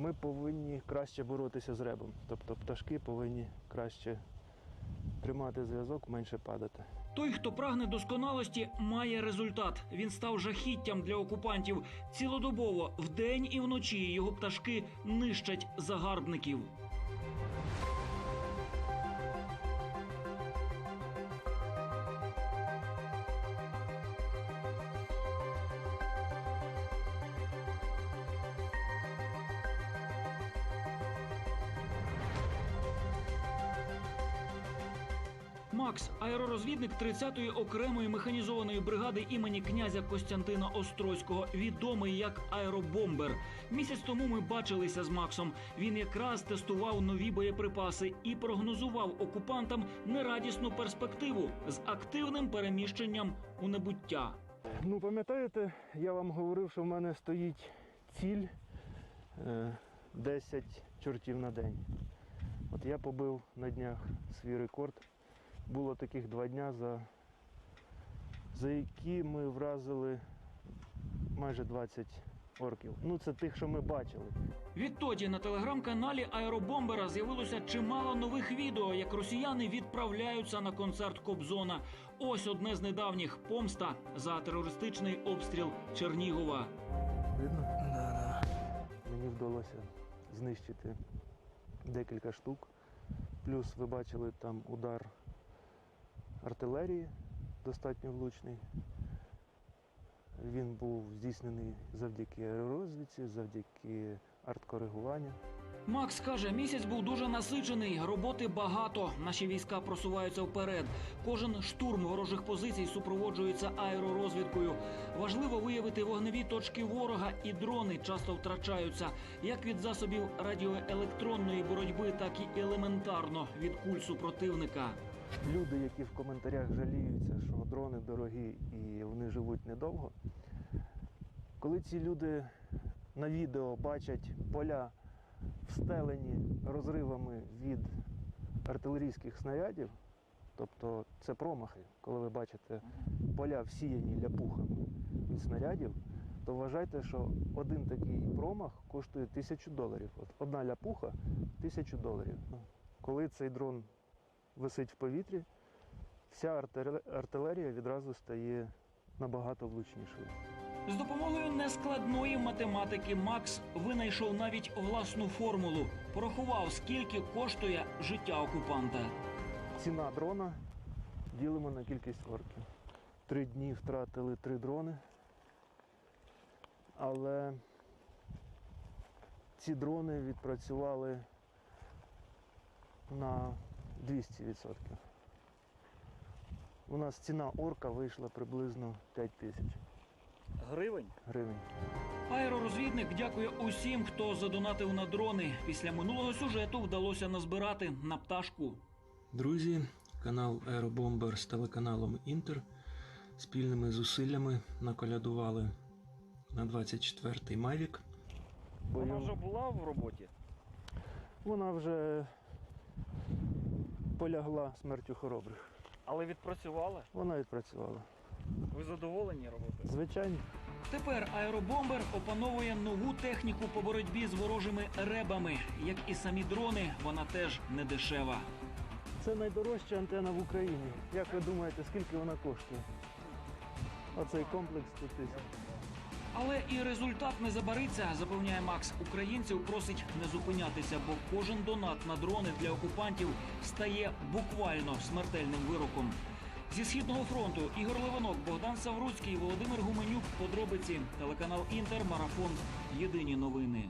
ми повинні краще боротися з ребом. Тобто пташки повинні краще тримати зв'язок, менше падати. Той, хто прагне досконалості, має результат. Він став жахіттям для окупантів. Цілодобово, вдень і вночі його пташки нищать загарбників. Макс, аеророзвідник 30-ї окремої механізованої бригади імені князя Костянтина Острозького, відомий як аеробомбер. Місяць тому ми бачилися з Максом. Він якраз тестував нові боєприпаси і прогнозував окупантам нерадісну перспективу з активним переміщенням у небуття. Ну, пам'ятаєте, я вам говорив, що в мене стоїть ціль е, 10 чортів на день. От я побив на днях свій рекорд. Було таких два дня, за, за які ми вразили майже 20 орків. Ну, це тих, що ми бачили. Відтоді на телеграм-каналі Аеробомбера з'явилося чимало нових відео, як росіяни відправляються на концерт Кобзона. Ось одне з недавніх помста за терористичний обстріл Чернігова. Видно? Мені вдалося знищити декілька штук. Плюс ви бачили там удар артилерії, достатньо влучний. Він був здійснений завдяки розвідці, завдяки арткоригуванню. Макс каже, місяць був дуже насичений, роботи багато. Наші війська просуваються вперед. Кожен штурм ворожих позицій супроводжується аеророзвідкою. Важливо виявити вогневі точки ворога, і дрони часто втрачаються як від засобів радіоелектронної боротьби, так і елементарно від куль супротивника. Люди, які в коментарях жаліються, що дрони дорогі і вони живуть недовго. Коли ці люди на відео бачать поля встелені розривами від артилерійських снарядів, тобто це промахи, коли ви бачите поля всіяні ляпухами снарядів, то вважайте, що один такий промах коштує тисячу доларів. От одна ляпуха тисячу доларів. Ну, Коли цей дрон висить в повітрі, вся артилерія відразу стає набагато влучнішою. З допомогою нескладної математики Макс винайшов навіть власну формулу. Порахував, скільки коштує життя окупанта. Ціна дрона ділимо на кількість орків. Три дні втратили три дрони. Але ці дрони відпрацювали на 200%. У нас ціна орка вийшла приблизно 5 тисяч Гривень? гривень. Аеророзвідник дякує усім, хто задонатив на дрони. Після минулого сюжету вдалося назбирати на пташку. Друзі, канал Аеробомбер з телеканалом Інтер спільними зусиллями наколядували на 24-й Мавік. Вона вже була в роботі. Вона вже полягла смертю хоробрих. Але відпрацювала. Вона відпрацювала. Ви задоволені роботою? Звичайно. Тепер аеробомбер опановує нову техніку по боротьбі з ворожими ребами. Як і самі дрони, вона теж не дешева. Це найдорожча антена в Україні. Як ви думаєте, скільки вона коштує? Оцей комплекс 100 тисяч. Але і результат не забариться, запевняє Макс. Українців просить не зупинятися, бо кожен донат на дрони для окупантів стає буквально смертельним вироком. Зі східного фронту Ігор Левинок, Богдан Савруцький, Володимир Гуменюк. Подробиці телеканал Інтер, марафон. Єдині новини.